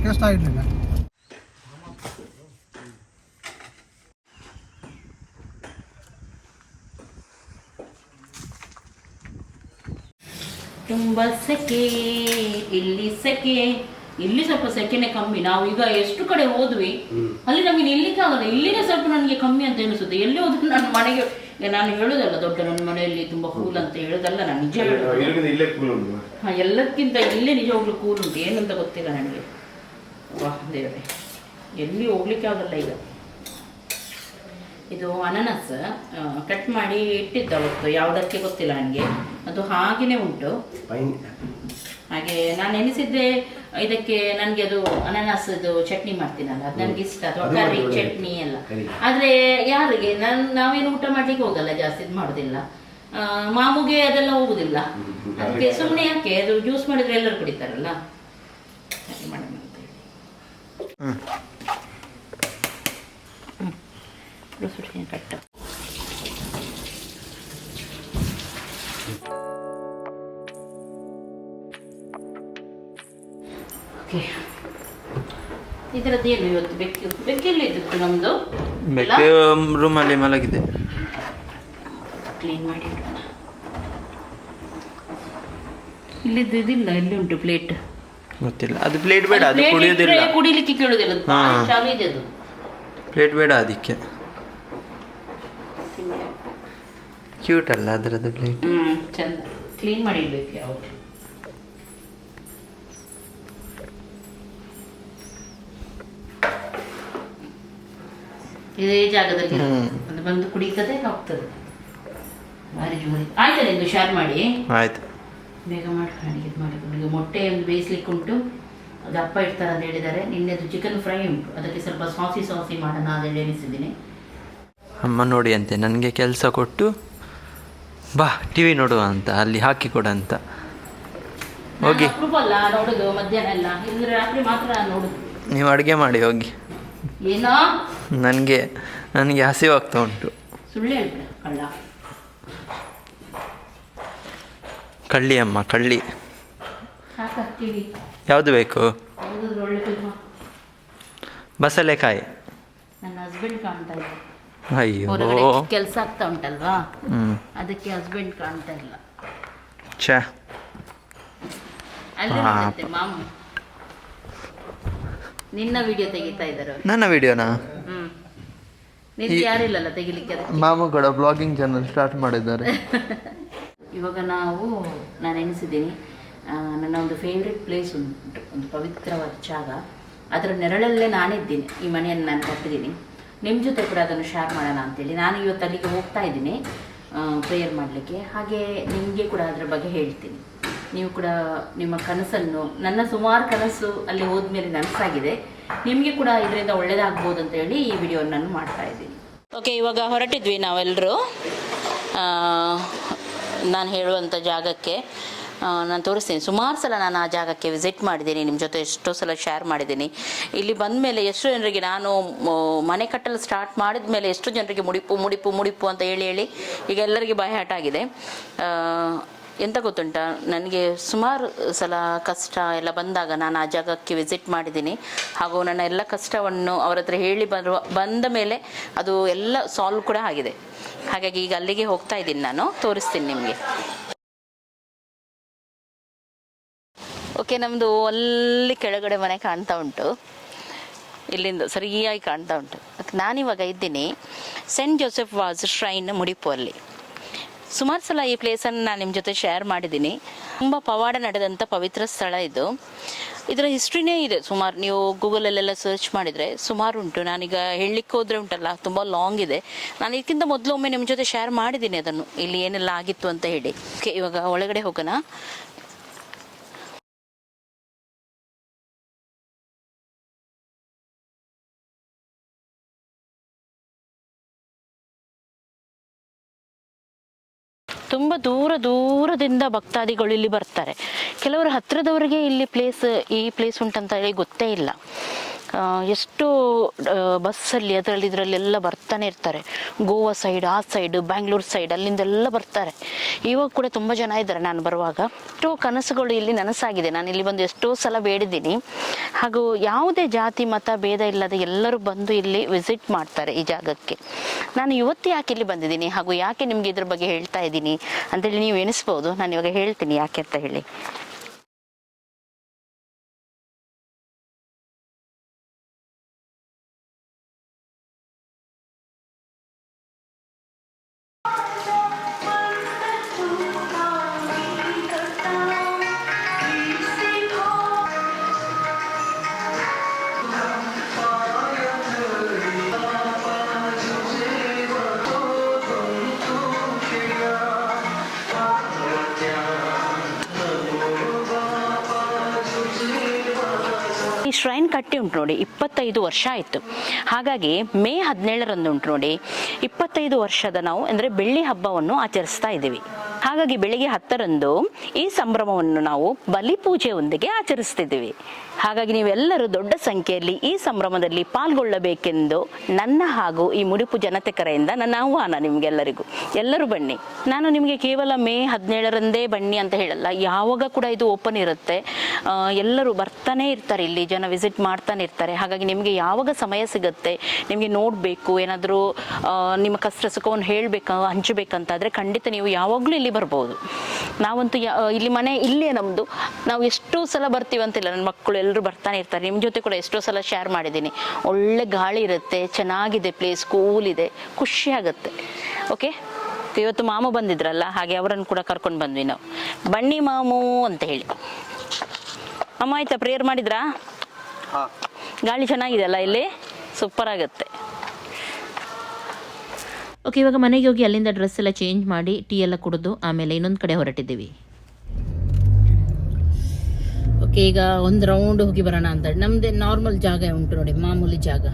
ಕಷ್ಟ ಇರಲಿಲ್ಲ ತುಂಬ ಸೆಕೆ ಇಲ್ಲಿ ಸೆಕೆ ಇಲ್ಲಿ ಸ್ವಲ್ಪ ಸೆಕೆನೆ ಕಮ್ಮಿ. ನಾವು ಈಗ ಎಷ್ಟು ಕಡೆ ಹೋದ್ವಿ ಅಲ್ಲಿ ನಮಗೆ ನಿಲ್ಲಿಕ್ಕೆ ಆಗಲ್ಲ. ಇಲ್ಲಿನೇ ಸ್ವಲ್ಪ ನನಗೆ ಕಮ್ಮಿ ಅಂತ ಅನಿಸುತ್ತೆ ಎಲ್ಲಿ ಹೋದ್ರು ನನ್ನ ಮನೆಗೆ ನಾನು ಹೇಳುದಲ್ಲ ದೊಡ್ಡ ನನ್ನ ಮನೆಯಲ್ಲಿ ತುಂಬಾ ಕೂಲ್ ಅಂತ ಹೇಳುದಲ್ಲ ನಾನು ನಿಜ ಹಾ, ಎಲ್ಲಕ್ಕಿಂತ ಇಲ್ಲೇ ನಿಜವಾಗ್ಲೂ ಕೂಲ್ ಉಂಟು. ಏನಂತ ಗೊತ್ತಿಲ್ಲ ನನಗೆ. ವಾಹ್ ದೇವರೇ. ಎಲ್ಲಿ ಹೋಗ್ಲಿಕ್ಕೆ ಆಗಲ್ಲ ಈಗ. ಇದು ಅನನಸ್ ಕಟ್ ಮಾಡಿ ಇಟ್ಟಿದ್ದ ಅವತ್ತು. ಯಾವುದಕ್ಕೆ ಗೊತ್ತಿಲ್ಲ ನನಗೆ. ಅದು ಹಾಗೇನೆ ಉಂಟು. ಹಾಗೆ ನಾನು ಎನಿಸಿದ್ರೆ ಇದಕ್ಕೆ ನನಗೆ ಅದು ಅನಾನಸ್ ಚಟ್ನಿ ಮಾಡ್ತೀನಲ್ಲ ಅದು ನನಗೆ ಇಷ್ಟ. ಅಥವಾ ಅದು ಕರಿ ಚಟ್ನಿ ಎಲ್ಲ. ಆದ್ರೆ ಯಾರಿಗೆ? ನಾನು ನಾವೇನು ಊಟ ಮಾಡ್ಲಿಕ್ಕೆ ಹೋಗಲ್ಲ ಜಾಸ್ತಿ ಇದು ಮಾಡುದಿಲ್ಲ. ಆ, ಮಾಮುಗೆ ಅದೆಲ್ಲ ಹೋಗುದಿಲ್ಲ. ಅದಕ್ಕೆ ಸುಮ್ಮನೆ ಯಾಕೆ? ಅದು ಜ್ಯೂಸ್ ಮಾಡಿದ್ರೆ ಎಲ್ಲರೂ ಕುಡಿತಾರಲ್ಲ. ಹಾಗೆ ಮಾಡೋಣ. ಹ್ಮ್. ಕಟ್ಟು. ಓಕೆ ಇದರದ್ದು ಏನು ಇವತ್ತು ಬೆಕ್ಕಿ ಬೆಕ್ಕೆಲ್ಲಿ ಇದ್ದಿತ್ತು ನಮ್ದು. ಬೆಕ್ಕೆ ರೂಮಲ್ಲಿ ಮಲಗಿದೆ. ಕ್ಲೀನ್ ಮಾಡಿ ಇಲ್ಲಿದ್ದು ಇದಿಲ್ಲ ಇಲ್ಲಿ ಉಂಟು ಪ್ಲೇಟ್ ಗೊತ್ತಿಲ್ಲ. ಅದು ಪ್ಲೇಟ್ ಬೇಡ ಅದು ಕುಡಿಯೋದಿಲ್ಲ. ಕುಡಿಲಿಕ್ಕೆ ಕೇಳುದಿಲ್ಲ. ಇದೆ ಅದು. ಪ್ಲೇಟ್ ಬೇಡ ಅದಕ್ಕೆ. ಕ್ಯೂಟ್ ಅಲ್ಲ ಅದರದ್ದು ಪ್ಲೇಟ್ ಚಂದ. ಕ್ಲೀನ್ ಮಾಡಿ ಯಾವ ಯಾವಾಗ ಇದೇ ಜಾಗದಲ್ಲಿ ಒಂದು ಅದು ಬಂದು ಕುಡಿತದೆ ಹೋಗ್ತದೆ ಭಾರಿ ಜೋರಿ ಆಯ್ತಲ್ಲ ಇದು ಶಾರ್ ಮಾಡಿ. ಆಯ್ತು. ಬೇಗ ಮಾಡಿ ಇದು ಮಾಡಿ ಈಗ ಮೊಟ್ಟೆ ಒಂದು ಬೇಯಿಸ್ಲಿಕ್ಕೆ ಉಂಟು. ಅದು ಅಪ್ಪ ಇಡ್ತಾರೆ ಅಂತ ಹೇಳಿದ್ದಾರೆ. ನಿನ್ನೆದು ಚಿಕನ್ ಫ್ರೈ ಉಂಟು. ಅದಕ್ಕೆ ಸ್ವಲ್ಪ ಸಾಸಿ ಸಾಸಿ ಮಾಡೋಣ ಅಂತ ಎಣಿಸಿದ್ದೀನಿ. ಅಮ್ಮ ನೋಡಿ ಅಂತೆ. ನನಗೆ ಕೆಲಸ ಕೊಟ್ಟು ಬಾ ಟಿ ವಿ ನೋಡುವ ಅಂತ ಅಲ್ಲಿ ಹಾಕಿ ಕೊಡ ಅಂತ. ಹೋಗಿ. ಅಪ್ರೂಪ ನೋಡುದು ಮಧ್ಯಾಹ್ನ ಎಲ್ಲ. ಇಲ್ಲದ್ರೆ ರಾತ್ರಿ ಮಾತ್ರ ನೋಡುದು. ನೀವು ಅಡುಗೆ ಮಾಡಿ ಹೋಗಿ. ಏನೋ? ನನಗೆ ನನಗೆ ಹಸಿವಾಗ್ತಾ ಉಂಟು. ಸುಳ್ಳು ಕಳ್ಳ. ಕಳ್ಳಿ ಅಮ್ಮ ಕಳ್ಳಿ. ಯಾವುದು ಬೇಕು? ಬಸಳೆಕಾಯಿ ನನ್ನ ಹಸ್ಬೆಂಡ್ ಕಾಣ್ತಾ ಹೊರಗಡೆ ಕೆಲಸ ಆಗ್ತಾ ಉಂಟಲ್ವಾ? ಅದಕ್ಕೆ ಹಸ್ಬೆಂಡ್ ಕಾಣ್ತಾ ಇಲ್ಲ. ಛೇ. ಅಲ್ಲಿ ಮಾಮು. ನಿನ್ನ ವಿಡಿಯೋ ತೆಗಿತಾ ಇದ್ದಾರೆ. ನನ್ನ ವಿಡಿಯೋನಾ ಹ್ಮ್. ನಿಂದು ಯಾರಿಲ್ಲಲ್ಲ ತೆಗಿಲಿಕ್ಕೆ ಅದಕ್ಕೆ? ಮಾಮ ಕೂಡ ಬ್ಲಾಗಿಂಗ್ ಚಾನಲ್ ಸ್ಟಾರ್ಟ್ ಮಾಡಿದ್ದಾರೆ. ಇವಾಗ ನಾವು ನಾನು ಎಣಿಸಿದ್ದೀನಿ. ನನ್ನ ಒಂದು ಫೇವ್ರೆಟ್ ಪ್ಲೇಸ್ ಉಂಟು. ಒಂದು ಪವಿತ್ರವಾದ ಜಾಗ. ಅದರ ನೆರಳಲ್ಲೇ ನಾನಿದ್ದೀನಿ. ಈ ಮನೆಯನ್ನು ನಾನು ಕಟ್ಟಿದ್ದೀನಿ. ನಿಮ್ಮ ಜೊತೆ ಕೂಡ ಅದನ್ನು ಶೇರ್ ಮಾಡೋಣ ಅಂತೇಳಿ ನಾನು ಇವತ್ತು ಅಲ್ಲಿಗೆ ಹೋಗ್ತಾ ಇದ್ದೀನಿ. ಪ್ರೇಯರ್ ಮಾಡಲಿಕ್ಕೆ. ಹಾಗೆ ನಿಮಗೆ ಕೂಡ ಅದರ ಬಗ್ಗೆ ಹೇಳ್ತೀನಿ. ನೀವು ಕೂಡ ನಿಮ್ಮ ಕನಸನ್ನು, ನನ್ನ ಸುಮಾರು ಕನಸು ಅಲ್ಲಿ ಹೋದ್ಮೇಲೆ ನನಸಾಗಿದೆ. ನಿಮಗೆ ಕೂಡ ಇದರಿಂದ ಒಳ್ಳೇದಾಗ್ಬೋದು ಅಂತ ಹೇಳಿ ಈ ವಿಡಿಯೋ ನಾನು ಮಾಡ್ತಾ ಇದ್ದೀನಿ. ಓಕೆ ಇವಾಗ ಹೊರಟಿದ್ವಿ ನಾವೆಲ್ಲರೂ ನಾನು ಹೇಳುವಂಥ ಜಾಗಕ್ಕೆ. ನಾನು ತೋರಿಸ್ತೀನಿ. ಸುಮಾರು ಸಲ ನಾನು ಆ ಜಾಗಕ್ಕೆ ವಿಸಿಟ್ ಮಾಡಿದ್ದೀನಿ. ನಿಮ್ಮ ಜೊತೆ ಎಷ್ಟೋ ಸಲ ಶೇರ್ ಮಾಡಿದ್ದೀನಿ. ಇಲ್ಲಿ ಬಂದ ಮೇಲೆ ಎಷ್ಟು ಜನರಿಗೆ ನಾನು ಮನೆ ಕಟ್ಟಲು ಸ್ಟಾರ್ಟ್ ಮಾಡಿದ ಮೇಲೆ ಎಷ್ಟು ಜನರಿಗೆ ಮುಡಿಪು ಮುಡಿಪು ಮುಡಿಪು ಅಂತ ಹೇಳಿ ಹೇಳಿ ಈಗ ಎಲ್ಲರಿಗೆ ಬಾಯಾಟ ಆಗಿದೆ. ಎಂತ ಗೊತ್ತುಂಟ? ನನಗೆ ಸುಮಾರು ಸಲ ಕಷ್ಟ ಎಲ್ಲ ಬಂದಾಗ ನಾನು ಆ ಜಾಗಕ್ಕೆ ವಿಸಿಟ್ ಮಾಡಿದ್ದೀನಿ. ಹಾಗೂ ನನ್ನ ಎಲ್ಲ ಕಷ್ಟವನ್ನು ಅವರ ಹತ್ರ ಹೇಳಿ ಬರುವ ಬಂದ ಮೇಲೆ ಅದು ಎಲ್ಲ ಸಾಲ್ವ್ ಕೂಡ ಆಗಿದೆ. ಹಾಗಾಗಿ ಈಗ ಅಲ್ಲಿಗೆ ಹೋಗ್ತಾ ಇದ್ದೀನಿ ನಾನು. ತೋರಿಸ್ತೀನಿ ನಿಮಗೆ. ಓಕೆ ನಮ್ಮದು ಅಲ್ಲಿ ಕೆಳಗಡೆ ಮನೆ ಕಾಣ್ತಾ ಉಂಟು. ಇಲ್ಲಿಂದ ಸರಿಯಾಗಿ ಕಾಣ್ತಾ ಉಂಟು. ನಾನಿವಾಗ ಇದ್ದೀನಿ saint Joseph Vaz shrine Mudipu ಅಲ್ಲಿ ಸುಮಾರು ಸಲ ಈ ಪ್ಲೇಸನ್ನು ನಾನು ನಿಮ್ಮ ಜೊತೆ ಶೇರ್ ಮಾಡಿದ್ದೀನಿ. ತುಂಬ ಪವಾಡ ನಡೆದಂಥ ಪವಿತ್ರ ಸ್ಥಳ ಇದು. ಇದರ ಹಿಸ್ಟ್ರಿನೇ ಇದೆ. ಸುಮಾರು ನೀವು ಗೂಗಲಲ್ಲೆಲ್ಲ ಸರ್ಚ್ ಮಾಡಿದರೆ ಸುಮಾರು ಉಂಟು. ನಾನೀಗ ಹೇಳಲಿಕ್ಕೆ ಹೋದರೆ ಉಂಟಲ್ಲ, ತುಂಬ ಲಾಂಗ್ ಇದೆ. ನಾನು ಇದಕ್ಕಿಂತ ಮೊದಲು ಒಮ್ಮೆ ನಿಮ್ಮ ಜೊತೆ ಶೇರ್ ಮಾಡಿದ್ದೀನಿ ಅದನ್ನು. ಇಲ್ಲಿ ಏನೆಲ್ಲ ಆಗಿತ್ತು ಅಂತ ಹೇಳಿ. ಓಕೆ ಇವಾಗ ಒಳಗಡೆ ಹೋಗೋಣ. ತುಂಬ ದೂರ ದೂರದಿಂದ ಭಕ್ತಾದಿಗಳು ಇಲ್ಲಿ ಬರ್ತಾರೆ. ಕೆಲವರು ಹತ್ತಿರದವರಿಗೆ ಇಲ್ಲಿ ಪ್ಲೇಸ್ ಈ ಪ್ಲೇಸ್ ಉಂಟಂತ ಹೇಳಿ ಗೊತ್ತೇ ಇಲ್ಲ. ಎಷ್ಟು ಬಸ್ಸಲ್ಲಿ, ಅದರಲ್ಲಿ ಇದರಲ್ಲೆಲ್ಲ ಬರ್ತಾನೆ ಇರ್ತಾರೆ. ಗೋವಾ ಸೈಡ್, ಆ ಸೈಡ್, ಬ್ಯಾಂಗ್ಳೂರ್ ಸೈಡ್, ಅಲ್ಲಿಂದೆಲ್ಲ ಬರ್ತಾರೆ. ಇವಾಗ ಕೂಡ ತುಂಬ ಜನ ಇದ್ದಾರೆ ನಾನು ಬರುವಾಗ. ಎಷ್ಟೋ ಕನಸುಗಳು ಇಲ್ಲಿ ನನಸಾಗಿದೆ. ನಾನು ಇಲ್ಲಿ ಬಂದು ಎಷ್ಟೋ ಸಲ ಬೇಡಿದ್ದೀನಿ. ಹಾಗೂ ಯಾವುದೇ ಜಾತಿ, ಮತ, ಭೇದ ಇಲ್ಲದೆ ಎಲ್ಲರೂ ಬಂದು ಇಲ್ಲಿ ವಿಸಿಟ್ ಮಾಡ್ತಾರೆ ಈ ಜಾಗಕ್ಕೆ. ನಾನು ಇವತ್ತು ಯಾಕೆ ಇಲ್ಲಿ ಬಂದಿದ್ದೀನಿ? ಹಾಗೂ ಯಾಕೆ ನಿಮಗೆ ಇದ್ರ ಬಗ್ಗೆ ಹೇಳ್ತಾ ಇದ್ದೀನಿ? ಅಂತೇಳಿ ನೀವು ಎನಿಸ್ಬೋದು ನಾನು ಇವಾಗ ಹೇಳ್ತೀನಿ ಯಾಕೆ ಅಂತ ಹೇಳಿ. ಉಂಟು ನೋಡಿ ಇಪ್ಪತ್ತೈದು ವರ್ಷ ಆಯಿತು. ಹಾಗಾಗಿ ಮೇ ಹದಿನೇಳರಂದು ಉಂಟು ನೋಡಿ, ಇಪ್ಪತ್ತೈದು ವರ್ಷದ ನಾವು ಅಂದರೆ ಬೆಳ್ಳಿ ಹಬ್ಬವನ್ನು ಆಚರಿಸ್ತಾ ಇದ್ದೀವಿ. ಹಾಗಾಗಿ ಬೆಳಿಗ್ಗೆ ಹತ್ತರಂದು ಈ ಸಂಭ್ರಮವನ್ನು ನಾವು ಬಲಿಪೂಜೆಯೊಂದಿಗೆ ಆಚರಿಸ್ತಿದ್ದೀವಿ. ಹಾಗಾಗಿ ನೀವೆಲ್ಲರೂ ದೊಡ್ಡ ಸಂಖ್ಯೆಯಲ್ಲಿ ಈ ಸಂಭ್ರಮದಲ್ಲಿ ಪಾಲ್ಗೊಳ್ಳಬೇಕೆಂದು ನನ್ನ ಹಾಗೂ ಈ ಮುಡಿಪು ಜನತೆ ಕರೆಯಿಂದ ನನ್ನ ಆಹ್ವಾನ ನಿಮಗೆಲ್ಲರಿಗೂ. ಎಲ್ಲರೂ ಬನ್ನಿ. ನಾನು ನಿಮಗೆ ಕೇವಲ ಮೇ ಹದಿನೇಳರಂದೇ ಬನ್ನಿ ಅಂತ ಹೇಳಲ್ಲ. ಯಾವಾಗ ಕೂಡ ಇದು ಓಪನ್ ಇರುತ್ತೆ. ಎಲ್ಲರೂ ಬರ್ತಾನೆ ಇರ್ತಾರೆ ಇಲ್ಲಿ. ಜನ ವಿಸಿಟ್ ಮಾಡ್ತಾನೆ ಇರ್ತಾರೆ. ಹಾಗಾಗಿ ನಿಮಗೆ ಯಾವಾಗ ಸಮಯ ಸಿಗುತ್ತೆ, ನಿಮಗೆ ನೋಡಬೇಕು, ಏನಾದರೂ ನಿಮ್ಮ ಕಷ್ಟ ಸುಖವನ್ನು ಹೇಳಬೇಕು, ಹಂಚಬೇಕಂತಾದರೆ ಖಂಡಿತ ನೀವು ಯಾವಾಗಲೂ ಇಲ್ಲಿ ಬರ್ಬೋದು. ನಾವಂತೂ ಇಲ್ಲಿ ಮನೆ ಇಲ್ಲೇ ನಮ್ಮದು ನಾವು ಎಷ್ಟು ಸಲ ಬರ್ತೀವಿ ಅಂತಿಲ್ಲ ನನ್ನ ಮಕ್ಕಳು ಎಲ್ಲರೂ ಬರ್ತಾನೆ ಇರ್ತಾರೆ. ನಿಮ್ಮ ಜೊತೆ ಕೂಡ ಎಷ್ಟೋ ಸಲ ಶೇರ್ ಮಾಡಿದ್ದೀನಿ. ಒಳ್ಳೆ ಗಾಳಿ ಇರುತ್ತೆ ಚೆನ್ನಾಗಿದೆ ಪ್ಲೇಸ್ ಕೂಲ್ ಇದೆ ಖುಷಿ ಆಗುತ್ತೆ. ಓಕೆ ಇವತ್ತು ಮಾಮು ಬಂದಿದ್ರಲ್ಲ ಹಾಗೆ ಅವರನ್ನು ಕೂಡ ಕರ್ಕೊಂಡು ಬಂದ್ವಿ ನಾವು. ಬನ್ನಿ ಮಾಮು ಅಂತ ಹೇಳಿ. ಅಮ್ಮ ಆಯ್ತಾ ಪ್ರೇಯರ್ ಮಾಡಿದ್ರಾ? ಗಾಳಿ ಚೆನ್ನಾಗಿದೆ ಅಲ್ಲ ಇಲ್ಲಿ? ಸೂಪರ್ ಆಗುತ್ತೆ. ಓಕೆ ಇವಾಗ ಮನೆಗೆ ಹೋಗಿ ಅಲ್ಲಿಂದ ಡ್ರೆಸ್ ಎಲ್ಲ ಚೇಂಜ್ ಮಾಡಿ ಟೀ ಎಲ್ಲ ಕುಡಿದು ಆಮೇಲೆ ಇನ್ನೊಂದು ಕಡೆ ಹೊರಟಿದ್ದೀವಿ. ಓಕೆ ಈಗ ಒಂದು ರೌಂಡ್ ಹೋಗಿ ಬರೋಣ ಅಂತ ನಮ್ಮದೇ ನಾರ್ಮಲ್ ಜಾಗ ಉಂಟು ನೋಡಿ ಮಾಮೂಲಿ ಜಾಗ.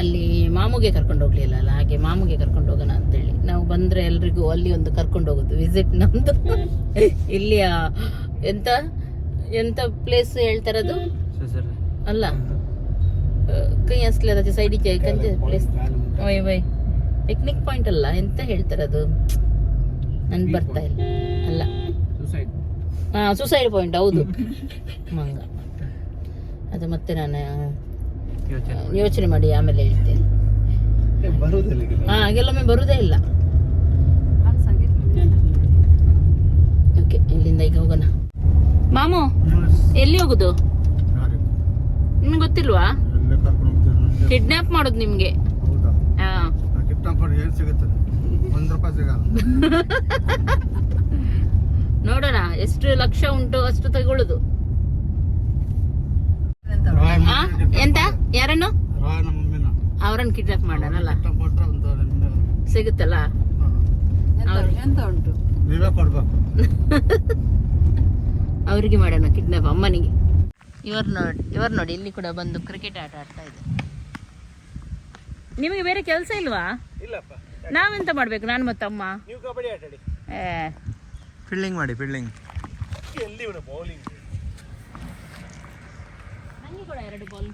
ಅಲ್ಲಿ ಮಾಮೂಗೆ ಕರ್ಕೊಂಡು ಹೋಗ್ಲಿಲ್ಲ ಅಲ್ಲ ಹಾಗೆ ಮಾಮುಗೆ ಕರ್ಕೊಂಡು ಹೋಗೋಣ ಅಂತೇಳಿ ನಾವು ಬಂದರೆ ಎಲ್ರಿಗೂ ಅಲ್ಲಿ ಒಂದು ಕರ್ಕೊಂಡು ಹೋಗೋದು ವಿಸಿಟ್ ನಮ್ಮದು ಇಲ್ಲಿಯ ಎಂತ ಎಂತ ಪ್ಲೇಸ್ ಹೇಳ್ತಾರದು ಅಲ್ಲ. ಕೈ ಅಸ್ಲದ ಸೈಡ್ ಈಚೆ ಕಂಚೆ ಪ್ಲೇಸ್ ಓಯ್ ವೈ ಪಿಕ್ನಿಕ್ ಪಾಯಿಂಟ್ ಅಲ್ಲ ಎಂತ ಹೇಳ್ತಾರದು ನನ್ ಬರ್ತಾ ಇಲ್ಲ. ಅಲ್ಲ. ಹಾ ಸುಸೈಡ್ ಪಾಯಿಂಟ್ ಹೌದು. ಮಂಗ. ಅದು ಮತ್ತೆ ನಾನು ಯೋಚನೆ ಮಾಡಿ. ಆಮೇಲೆ ಹೇಳ್ತೇನೆ. ಹಾ ಕೆಲವೊಮ್ಮೆ ಬರುದೇ ಇಲ್ಲ. ಓಕೆ ಇಲ್ಲಿಂದ ಈಗ ಹೋಗೋಣ. ಮಾಮು ಎಲ್ಲಿ ಹೋಗುದು? ನಿಮ್ಗೆ ಗೊತ್ತಿಲ್ವಾ? ಕಿಡ್ನಾಪ್ ಮಾಡೋದು ನಿಮ್ಗೆ. ಹೌದಾ? ಹಾ. ಮಾಡಿ ಏನು ಸಿಗುತ್ತದೆ ಒಂದ್ ರೂಪಾಯಿ ಸಿಗಲ್ಲ. ನೋಡೋಣ ಎಷ್ಟು ಲಕ್ಷ ಉಂಟು ಅಷ್ಟು ತಗೊಳ್ಳುದು ಎಂತ? ಯಾರನ್ನು? ಅವರನ್ನು ಕಿಡ್ನಾಪ್ ಮಾಡೋಣಲ್ಲ ನಿಮ್ಗೆ- ಸಿಗುತ್ತಲ್ಲ? ಅವರಿಗೆ. ಮಾಡೋಣ ಕಿಡ್ನಾಪ್ ಅಮ್ಮನಿಗೆ. ಇವರು ನೋಡಿ ಇವರು ನೋಡಿ ಇಲ್ಲಿ ಕೂಡ ಬಂದು ಕ್ರಿಕೆಟ್ ಆಟ ಆಡ್ತಾ ಇದೆ. ನಿಮಗೆ ಬೇರೆ ಕೆಲಸ ಇಲ್ವಾ? ಇಲ್ಲಪ್ಪ. ನಾವೆಂತ ಮಾಡ್ಬೇಕು ನಾನು ಮತ್ತಮ್ಮ? ನೀವು ಕಬಡ್ಡಿ ಆಟಾಡಿ. ಏ, ಫೀಲ್ಡಿಂಗ್ ಮಾಡಿ ಫೀಲ್ಡಿಂಗ್ ಎಲ್ಲಿ ಇವನು ಬೌಲಿಂಗ್ ನನಗೆ ಕೂಡ ಎರಡು ಬಾಲ್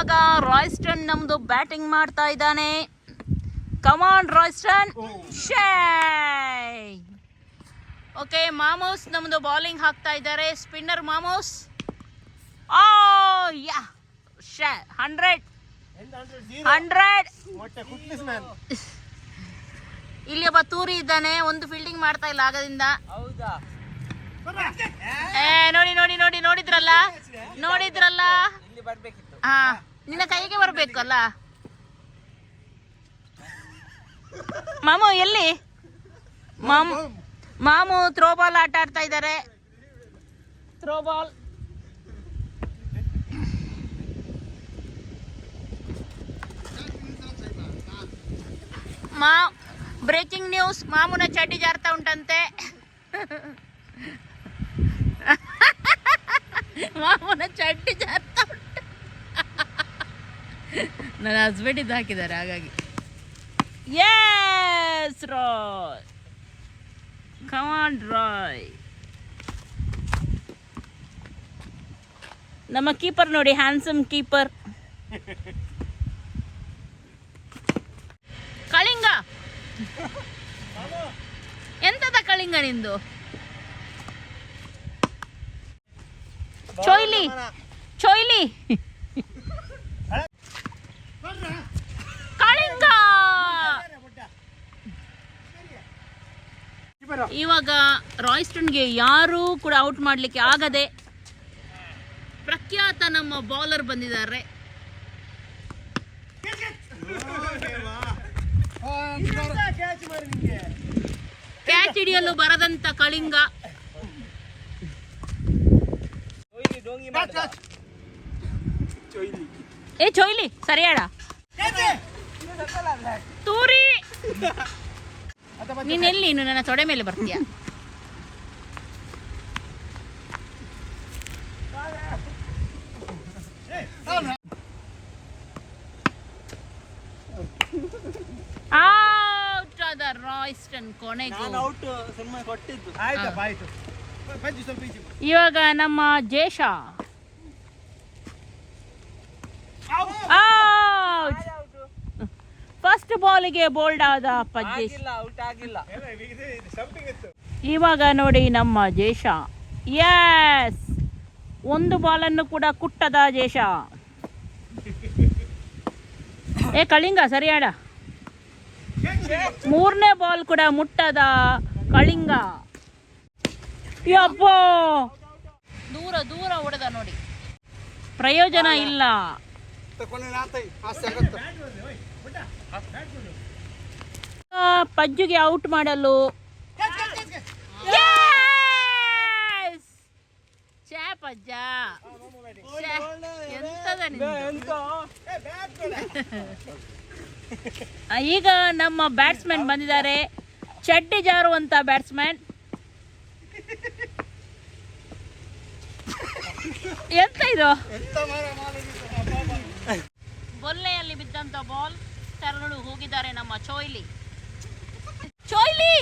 ಇವಾಗ ರಾಯ್ಸ್ಟನ್ ನಮ್ದು ಬ್ಯಾಟಿಂಗ್ ಮಾಡ್ತಾ ಇದ್ದಾನೆ. Come on Royston. ಶೈ ಓಕೆ ಮಾಮೋಸ್ ನಮ್ದು ಬೌಲಿಂಗ್ ಹಾಕ್ತಾ ಇದ್ದಾರೆ. ಸ್ಪಿನ್ನರ್ ಮಾಮೋಸ್. ಓ ಯಾ ಶೇ ಹಂಡ್ರೆಡ್ ಹಂಡ್ರೆಡ್ ಇಲ್ಲಿ ಒಬ್ಬ ತೂರಿ ಇದ್ದಾನೆ. ಒಂದು ಫೀಲ್ಡಿಂಗ್ ಮಾಡ್ತಾ ಇಲ್ಲ ಆಗದಿಂದ. ಏ ನೋಡಿ ನೋಡಿ ನೋಡಿ ನೋಡಿದ್ರಲ್ಲ? ನೋಡಿದ್ರಲ್ಲ? ಹಾ. ನಿನ್ನ ಕೈಗೆ ಬರ್ಬೇಕಲ್ಲ? ಮಾಮು, ಎಲ್ಲಿ? ಮಾಮು ಮಾಮು ಥ್ರೋಬಾಲ್ ಆಟ ಆಡ್ತಾ ಇದ್ದಾರೆ ಥ್ರೋಬಾಲ್ ಮಾ ಬ್ರೇಕಿಂಗ್ ನ್ಯೂಸ್ ಮಾಮೂನ ಚಡ್ಡಿ ಜಾರ್ತಾ ಉಂಟಂತೆ. ಮಾಮೂನ ಚಡ್ಡಿ ಜಾರ್ತಾ ಉಂಟು ನನ್ನ ಹಸ್ಬೆಂಡ್ ಇದು ಹಾಕಿದ್ದಾರೆ ಹಾಗಾಗಿ. ಎಸ್ ರಾಯ್ ಕಮಾನ್ ರಾಯ್ ನಮ್ಮ ಕೀಪರ್ ನೋಡಿ ಹ್ಯಾಂಡ್ಸಮ್ ಕೀಪರ್ ಕಳಿಂಗ. ಎಂತದ ಕಳಿಂಗ ನಿಂದು? ಚೋಯ್ಲಿ. ಚೋಯ್ಲಿ ಕಳಿಂಗ ಇವಾಗ ರಾಯ್ಸ್ಟನ್ಗೆ ಯಾರು ಕೂಡ ಔಟ್ ಮಾಡಲಿಕ್ಕೆ ಆಗದೆ ಪ್ರಖ್ಯಾತ ನಮ್ಮ ಬೌಲರ್ ಬಂದಿದ್ದಾರೆ. ಕ್ಯಾಚ್ ಹಿಡಿಯಲು ಬರದಂತ ಕಳಿಂಗ. ಏ, ಚೊಯ್ಲಿ ಸರಿಯಾಡ ತೂರಿ. ನೀನ್ ಎಲ್ಲಿ? ನೀನು ನನ್ನ ತೊಡೆ ಮೇಲೆ ಬರ್ತೀಯ? ಔಟ್ ಆದ ರಾಯ್ಸ್ಟನ್ ಕೊನೆಗೂ. ಇವಾಗ ನಮ್ಮ ಜೇಷ ಫಸ್ಟ್ ಬಾಲಿಗೆ ಬೋಲ್ಡ್ ಆದ ಪಜ್ಜೇಶ್ ಇವಾಗ ನೋಡಿ ನಮ್ಮ ಜೇಷ ಎಸ್ ಒಂದು ಬಾಲನ್ನು ಕೂಡ ಕುಟ್ಟದ ಜೇಷ ಏ ಕಳಿಂಗ ಸರಿ ಆಡ ಮೂರನೇ ಬಾಲ್ ಕೂಡ ಮುಟ್ಟದ ಕಳಿಂಗ. ಯಪ್ಪೋ! ದೂರ ದೂರ ಹೊಡೆದ ನೋಡಿ. ಪ್ರಯೋಜನ ಇಲ್ಲ. ಪಜ್ಜುಗೆ ಔಟ್ ಮಾಡಲು! ಛೇ ಪಜ್ಜ. ಈಗ ನಮ್ಮ ಬ್ಯಾಟ್ಸ್ಮನ್ ಬಂದಿದ್ದಾರೆ. ಚಡ್ಡಿ ಜಾರುವಂತ ಬ್ಯಾಟ್ಸ್ಮನ್ ಎಂತ ಇದು? ಬೊಲ್ಲೆಯಲ್ಲಿ ಬಿದ್ದಂತ ಬಾಲ್ ತರಳು ಹೋಗಿದ್ದಾರೆ ನಮ್ಮ ಚೋಯ್ಲಿ. ಚೋಯ್ಲಿ!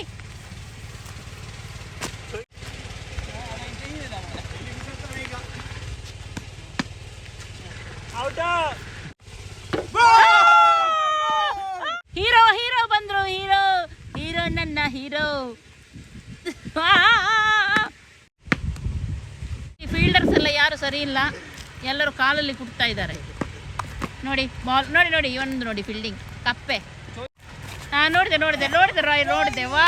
ಹೀರೋ ಹೀರೋ ಬಂದ್ರು, ಹೀರೋ ಹೀರೋ, ನನ್ನ ಹೀರೋ. ಫೀಲ್ಡರ್ಸ್ ಎಲ್ಲ ಯಾರು ಸರಿ ಇಲ್ಲ. ಎಲ್ಲರೂ ಕಾಲಲ್ಲಿ ಕುಡ್ತಾ ಇದ್ದಾರೆ. ನೋಡಿ, ಬಾಲ್, ನೋಡಿ ನೋಡಿ ಇವನ್ ನೋಡಿ ಫೀಲ್ಡಿಂಗ್ ಕಪ್ಪೆ. ಹಾ ನೋಡಿದೆ ನೋಡಿದೆ ನೋಡಿದೆ ರಾಯ್, ನೋಡಿದೆ ವಾ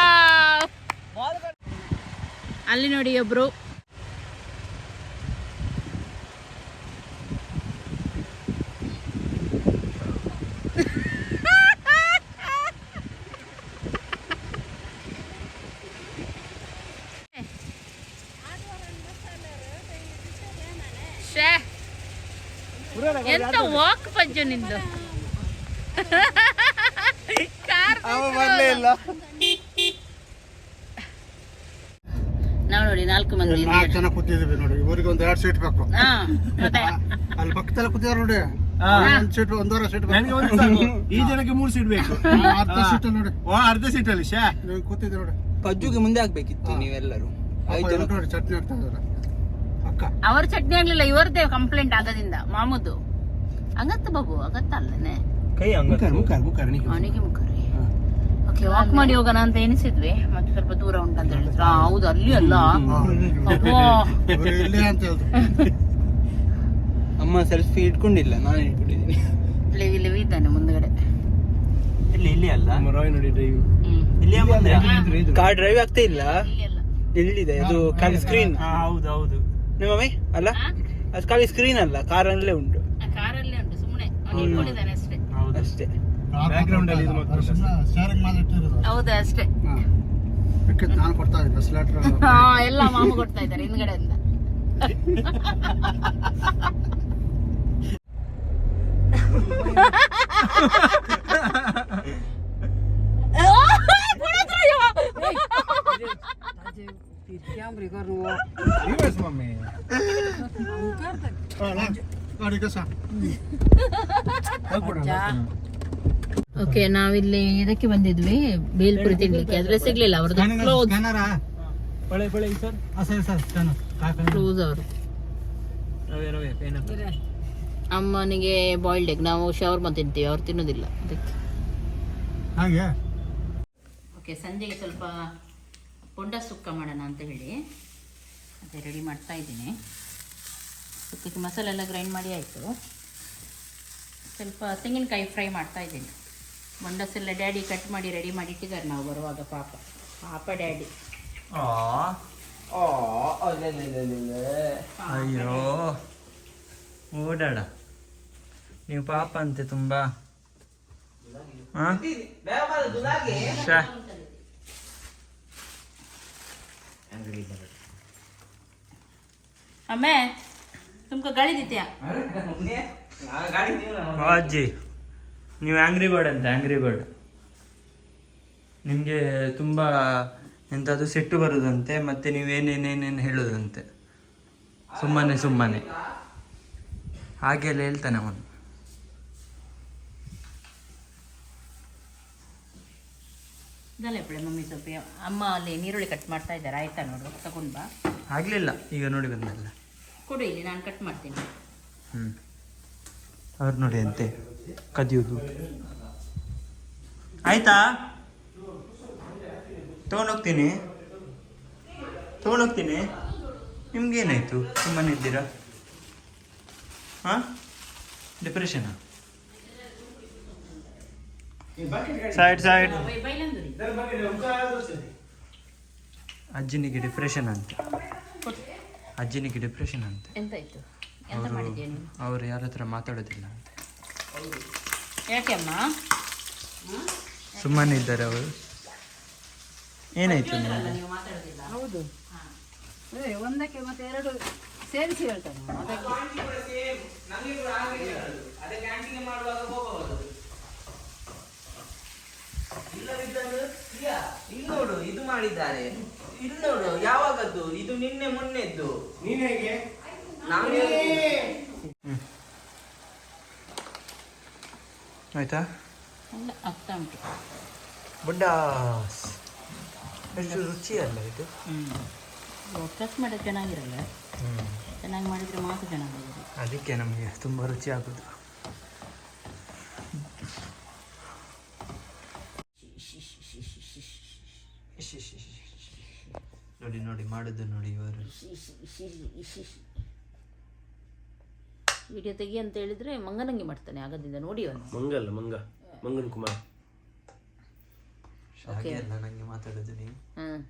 ಅಲ್ಲಿ ನೋಡಿ ಒಬ್ರು. ಎಂತ ವಾಕ್ ಪಂಜು ನಿಂದು? ಕಾರ್ ನಾವು ನೋಡಿ ನಾಲ್ಕು ಮಂದಿ ನಾಲ್ಕು ಜನ ಕೂತಿದ್ದೀವಿ ನೋಡಿ. ಇವರಿಗೆ ಒಂದು ಎರಡು ಸೀಟ್ ಬೇಕು. ಹಾ ಮತ್ತೆ? ಅಲ್ಲಿ ಪಕ್ಕದಲ್ಲಿ ಕೂತಿದಾರೆ ನೋಡಿ. ಒಂದು ಸೀಟ್ ಒಂದೂವರೆ ಸೀಟ್ ನನಗೆ ಒಂದು ಸಾಕು. ಈ ಜನಕ್ಕೆ ಮೂರು ಸೀಟ್ ಬೇಕು. ಅರ್ಧ ಸೀಟ್ ನೋಡಿ. ಓ ಅರ್ಧ ಸೀಟ್ ಅಲ್ಲಿ ಶಾ? ನೀವು ಕೂತಿದ್ದೆ ನೋಡಿ. ಪಜ್ಜುಗೆ ಮುಂದೆ ಆಗ್ಬೇಕಿತ್ತು ನೀವೆಲ್ಲರೂ. ಐದು ಜನ. ನೋಡಿ ಚಟ್ನಿ ಆಗ್ತಾ ಇದಾರೆ. ಅಕ್ಕ. ಅವ್ರ ಚಟ್ನಿ ಆಗ್ಲಿಲ್ಲ ಇವರದೇ ಕಂಪ್ಲೇಂಟ್ ಆಗದಿಂದ ಮಾಮೂದು. ಅಗತ್ತ ಬಾಬು ಅಗತ್ತ ಅಲ್ಲನೆ. ಕೈ ಮುಖರ್ ಮುಖರ್ ಮುಖರ್ ಅವನಿಗೆ ಮುಖರಿ ಓಕೆ ವಾಕ್ ಮಾಡಿ ಹೋಗೋಣ ಅಂತ ಎನಿಸಿದ್ವಿ ಮತ್ತೆ ಸ್ವಲ್ಪ ದೂರ ಉಂಟಂತ ಹೇಳಿದ್ರು. ಆ, ಹೌದು ಅಲ್ಲಿ ಅಲ್ಲ. ಅಬ್ಬಾ. ಇವ್ರು ಇಲ್ಲೇ ಅಂತ ಹೇಳಿದ್ರು. ಅಮ್ಮ ಸೆಲ್ಫಿ ಇಟ್ಕೊಂಡಿಲ್ಲ ನಾನು ಇಟ್ಕೊಂಡಿದ್ದೀನಿ. ಇಲ್ಲಿ ಇಲ್ಲಿ ಇದ್ದಾನೆ ಮುಂದ್ಗಡೆ. ಇಲ್ಲಿ ಇಲ್ಲಿ ಅಲ್ಲ. ರಾಯ್ ನೋಡಿ ಡ್ರೈವಿಂಗ್ ಹ್ಮ್. ಇಲ್ಲಿ ಬಂದೆ ಕಾರ್ ಡ್ರೈವ್ ಆಗ್ತಾ ಇಲ್ಲ? ಇಲ್ಲಿ ಅಲ್ಲ. ಎಲ್ಲಿದೆ? ಅದು ಖಾಲಿ ಸ್ಕ್ರೀನ್ ಹಾ ಹೌದು ಹೌದು. ನಿಮ್ಮಮ್ಮಿ ಅಲ್ಲ? ಅದು ಖಾಲಿ ಸ್ಕ್ರೀನ್ ಅಲ್ಲ ಕಾರಲ್ಲೇ ಉಂಟು. ಆ ಕಾರಲ್ಲೇ ಉಂಟು ಸುಮ್ಮನೆ ಅವ್ನು ಇಟ್ಕೊಂಡಿದ್ದಾನೆ ಅಷ್ಟೇ ಅಷ್ಟೇ ಬ್ಯಾಕ್ಗ್ರೌಂಡ್ ಅಲ್ಲಿ ಇದು ಮಾತ್ರ ಹೌದಾ ಅಷ್ಟೇ ನಾನು ಕೊಡ್ತಾ ಇದ್ದೆ ಬಸ್ ಲೆಟ್ರ್ ಹಾ ಎಲ್ಲ ಮಾಮ ಕೊಡ್ತಾ ಇದ್ದಾರೆ ಹಿಂದ್ಗಡೆಯಿಂದ ಗಾಡಿ ಕಸ ಓಕೆ ನಾವಿಲ್ಲಿ ಇದಕ್ಕೆ ಬಂದಿದ್ವಿ ಬೇಲ್ಪುರಿ ತಿನ್ಲಿಕ್ಕೆ. ಅದ್ರ ಸಿಗ್ಲಿಲ್ಲ ಅವ್ರದ್ದು ಕ್ಲೋಸ್ ಅವರು. ಅಮ್ಮನಿಗೆ ಬಾಯ್ಲ್ಡ್ ಎಗ್ ನಾವು ಶವರ್ಮ ತಿಂತೀವಿ ಅವ್ರು ತಿನ್ನೋದಿಲ್ಲ ಅದಕ್ಕೆ. ಹಾಗೆ? ಓಕೆ ಸಂಜೆಗೆ ಸ್ವಲ್ಪ ಪೊಂಡ ಸುಕ್ಕ ಮಾಡೋಣ ಅಂತ ಹೇಳಿ. ಅದೇ ರೆಡಿ ಮಾಡ್ತಾ ಇದ್ದೀನಿ. ಸುಕ್ಕಕ್ಕೆ ಮಸಾಲೆ ಎಲ್ಲ ಗ್ರೈಂಡ್ ಮಾಡಿ ಆಯಿತು. ಸ್ವಲ್ಪ ತೆಂಗಿನಕಾಯಿ ಫ್ರೈ ಮಾಡ್ತಾ ಇದ್ದೀನಿ. ಮಂಡಸೆಲ್ಲ ಡ್ಯಾಡಿ ಕಟ್ ಮಾಡಿ ರೆಡಿ ಮಾಡಿ ಇಟ್ಟಿದ್ದಾರೆ ನಾವು ಬರುವಾಗ ಪಾಪ. ಪಾಪ ಡ್ಯಾಡಿ. ಅಯ್ಯೋ. ಓಡಾಡ. ನೀವು ಪಾಪ ಅಂತೆ ತುಂಬ. ಅಮ್ಮೆ ತುಮಕ ಗಾಳಿ ದಿತ್ಯಾ? ಅಜ್ಜಿ ನೀವು ಆ್ಯಂಗ್ರಿ ಬರ್ಡ್ ಅಂತ ಆ್ಯಂಗ್ರಿ ಬರ್ಡ್ ನಿಮಗೆ ತುಂಬ ಎಂಥದ್ದು ಸಿಟ್ಟು ಬರುದಂತೆ ಮತ್ತು ನೀವೇನೇನೇನೇನು ಹೇಳೋದಂತೆ. ಸುಮ್ಮನೆ ಸುಮ್ಮನೆ. ಹಾಗೆಲ್ಲ ಹೇಳ್ತಾನೆ ಅವನು. ಮಮ್ಮಿ ಸೊಪ್ಪಿ ಅಮ್ಮ ಅಲ್ಲಿ ನೀರುಳ್ಳಿ ಕಟ್ ಮಾಡ್ತಾ ಇದ್ದಾರೆ ಆಯ್ತಾ ನೋಡು ತಗೊಂಡ್ ಬಾ. ಆಗಲಿಲ್ಲ ಈಗ ನೋಡಿ ಬಂದಲ್ಲ. ಕೊಡು ಇಲ್ಲಿ ನಾನು ಕಟ್ ಮಾಡ್ತೀನಿ. ಹ್ಞೂ ಅವ್ರು ನೋಡಿ ಅಂತೆ ಕದಿಯೋದು. ಆಯ್ತಾ? ತೊಗೊಂಡೋಗ್ತೀನಿ. ತೊಗೊಂಡೋಗ್ತೀನಿ. ನಿಮ್ಗೇನಾಯ್ತು? ಸುಮ್ಮನೆ ಇದ್ದೀರಾ? ಹಾಂ? ಡಿಪ್ರೆಷನಾ ಸೈಡ್ ಸೈಡ್ ಅಜ್ಜನಿಗೆ ಅಜ್ಜಿನಿಗೆ ಡಿಪ್ರೆಷನ್ ಅಂತ. ಅಜ್ಜಿನಿಗೆ ಡಿಪ್ರೆಷನ್ ಅಂತ. ಎಂತಾಯ್ತು? ಎಂತ ಮಾಡಿದ್ಯಾ ನೀನು? ಅವ್ರು ಯಾರ ಹತ್ರ ಮಾತಾಡೋದಿಲ್ಲ ಅಂತೆ. ಯಾಕೆ ಅಮ್ಮ? ಸುಮ್ಮನೆ ಇದ್ದಾರೆ ಅವರು. ಏನಾಯ್ತು ನಿಮಗೆ? ನೀವು ಮಾತಾಡೋದಿಲ್ಲ ಹೌದು ಅದೇ ಒಂದಕ್ಕೆ ಮತ್ತೆ ಎರಡು ಸೇರಿಸಿ ಹೇಳ್ತಾನೆ ಅದಕ್ಕೆ ಇಲ್ಲಿ ನೋಡು ಇದು ಮಾಡಿದ್ದಾರೆ. ಇಲ್ಲಿ ನೋಡು ಯಾವಾಗದ್ದು? ಇದು ನಿನ್ನೆ ಮೊನ್ನೆದ್ದು. ನೀನ್ ಹೇಗೆ? ನಾನು ಆಯ್ತಾ? ಆಗ್ತಾ ಉಂಟು. ಬುಡ್ಡ ಎಷ್ಟು ರುಚಿ ಅಲ್ಲ ಇದು ಹ್ಞೂ ಪ್ರೆಸ್ ಮಾಡೋದು ಚೆನ್ನಾಗಿರಲ್ಲ. ಚೆನ್ನಾಗಿ ಮಾಡಿದರೆ ಮಾತ್ರ ಚೆನ್ನಾಗಿರೋದು ಅದಕ್ಕೆ ನಮಗೆ ತುಂಬ ರುಚಿ ಆಗೋದು ನೋಡಿ ನೋಡಿ ಮಾಡೋದು ನೋಡಿ ಇವರು. ವಿಡಿಯೋ ತೆಗಿ ಅಂತ ಹೇಳಿದ್ರೆ ಮಂಗನಂಗೆ ಮಾಡ್ತಾನೆ ಆಗದಿಂದ ನೋಡಿ ಅವನು. ಮಂಗಲ್ಲ ಮಂಗ. ಮಂಗನ್ ಕುಮಾರ್. ಹಾಗೆ ಅಲ್ಲ ನನಗೆ ಮಾತಾಡೋದು ನೀವು ಹಾಂ.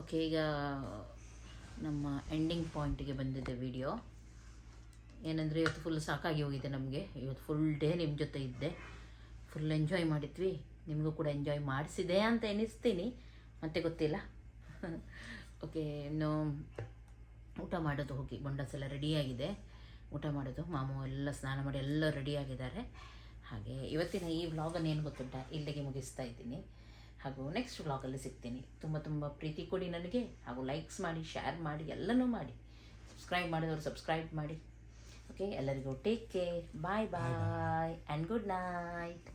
ಓಕೆ ಈಗ ನಮ್ಮ ಎಂಡಿಂಗ್ ಪಾಯಿಂಟಿಗೆ ಬಂದಿದೆ ವಿಡಿಯೋ ಏನಂದರೆ ಇವತ್ತು ಫುಲ್ ಸಾಕಾಗಿ ಹೋಗಿದೆ ನಮಗೆ. ಇವತ್ತು ಫುಲ್ ಡೇ ನಿಮ್ಮ ಜೊತೆ ಇದ್ದೆ. ಫುಲ್ ಎಂಜಾಯ್ ಮಾಡಿದ್ವಿ. ನಿಮಗೂ ಕೂಡ ಎಂಜಾಯ್ ಮಾಡಿಸಿದೆ ಅಂತ ಎನಿಸ್ತೀನಿ ಮತ್ತೆ ಗೊತ್ತಿಲ್ಲ. ಓಕೆ ಇನ್ನು ಊಟ ಮಾಡೋದು ಹೋಗಿ ಗೊಂಡಸೆಲ್ಲ ರೆಡಿಯಾಗಿದೆ ಊಟ ಮಾಡೋದು ಮಾಮು ಎಲ್ಲ ಸ್ನಾನ ಮಾಡಿ ಎಲ್ಲ ರೆಡಿಯಾಗಿದ್ದಾರೆ ಹಾಗೆ ಇವತ್ತಿನ ಈ ವ್ಲಾಗನ್ನು ಏನು ಗೊತ್ತುಂಟ? ಇಲ್ಲಿಗೆ ಮುಗಿಸ್ತಾ ಇದ್ದೀನಿ. ಹಾಗೂ ನೆಕ್ಸ್ಟ್ ವ್ಲಾಗಲ್ಲಿ ಸಿಗ್ತೀನಿ. ತುಂಬ ತುಂಬ ಪ್ರೀತಿ ಕೊಡಿ ನನಗೆ ಹಾಗೂ ಲೈಕ್ಸ್ ಮಾಡಿ ಶೇರ್ ಮಾಡಿ ಎಲ್ಲನೂ ಮಾಡಿ. ಸಬ್ಸ್ಕ್ರೈಬ್ ಮಾಡಿದವರು ಸಬ್ಸ್ಕ್ರೈಬ್ ಮಾಡಿ. ಓಕೆ ಎಲ್ಲರಿಗೂ take care bye bye and good night